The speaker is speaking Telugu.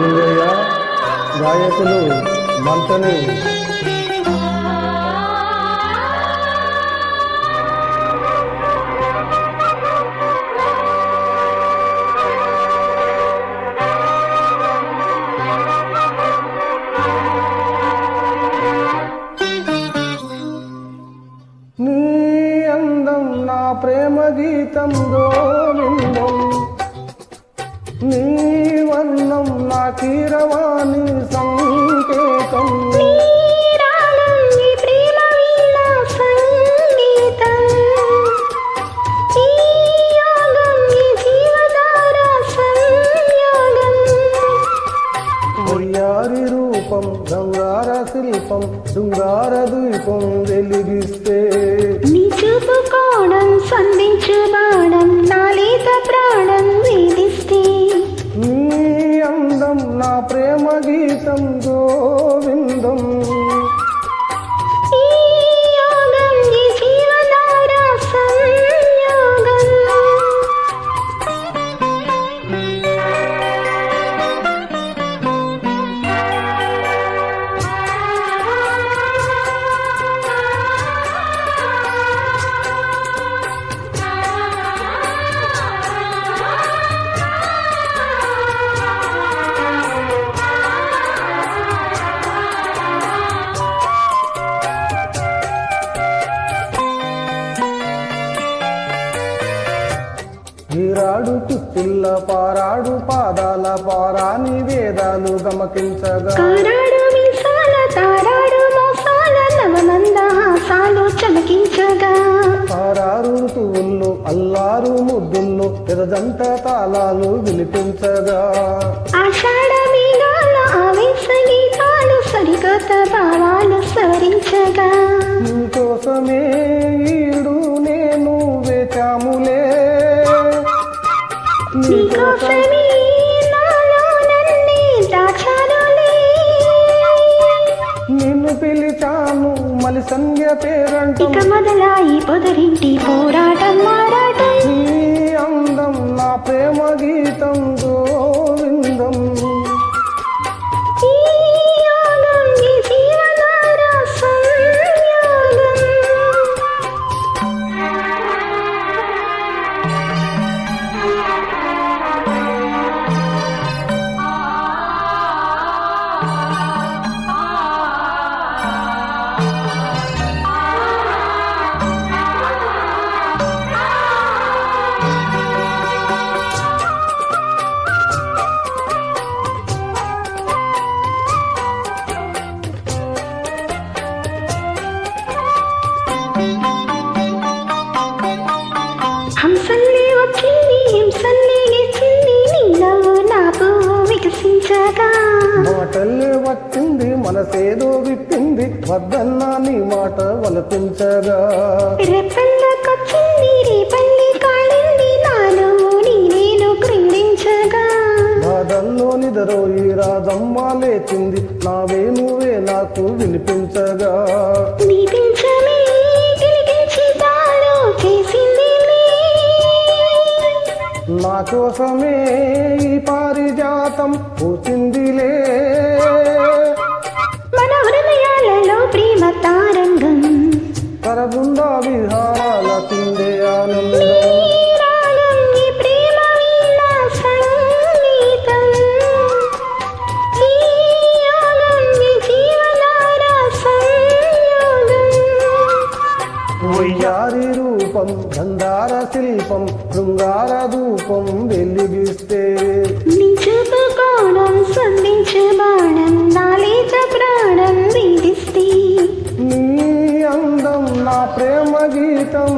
లింగయ్య గాయకులు మంటని. ప్రేమ గీతం గోవిందం నీ వర్ణం నా కీరవాణి సంకేతం. వయ్యారి రూపం గంగార శిల్పం శృంగార ద్వీపం వెలిగిస్తే. నీ చూపుకోవడం సంధించు బాణం. వీరాడు కుత్తిల్ల పారాడు పాదాల పారాని వేదాలు గమకించగా. కారాడు మీసాల తారాడు మోసాల నవనందహాసాలు చమకించగా. ఋతువుల్లో అల్లారు ముద్దుల్లో ఎదజంట తాళాలు వినిపించగా. ఆషాఢ మేఘాల ఆవేశ గీతాలు భావాలు సవరించగా. నీకోసమే మలి సంధ్య పేరంటం. మొదలాయి పొదరింటి పోరాటం హంసల్లే వచ్చింది హింసల్లే గెలిచింది నీ నవ్వు నా పువ్వు వికసించగా. మాటల్లే వచ్చింది మనసేదో విప్పింది వద్దన్నా నీ మాట వలపించగా. రెప్పల్లకొచ్చింది రేపల్లి నాలో నీ నేను క్రీడించగా బాధల్లో నిదరోయి రాదమ్మ లేచింది నా వేణువే నాకు వినిపించగా. కోసమే ఈ పారిజాతం పూచిందిలే మన హృదయాలలో ప్రేమ తారంగం. తిండే ఆనందం రూపం వెలిగిస్తే నిజపు కోణం సంధించే బాణం నాలిజ ప్రాణం విధిస్తే నీ అందం నా ప్రేమ గీతం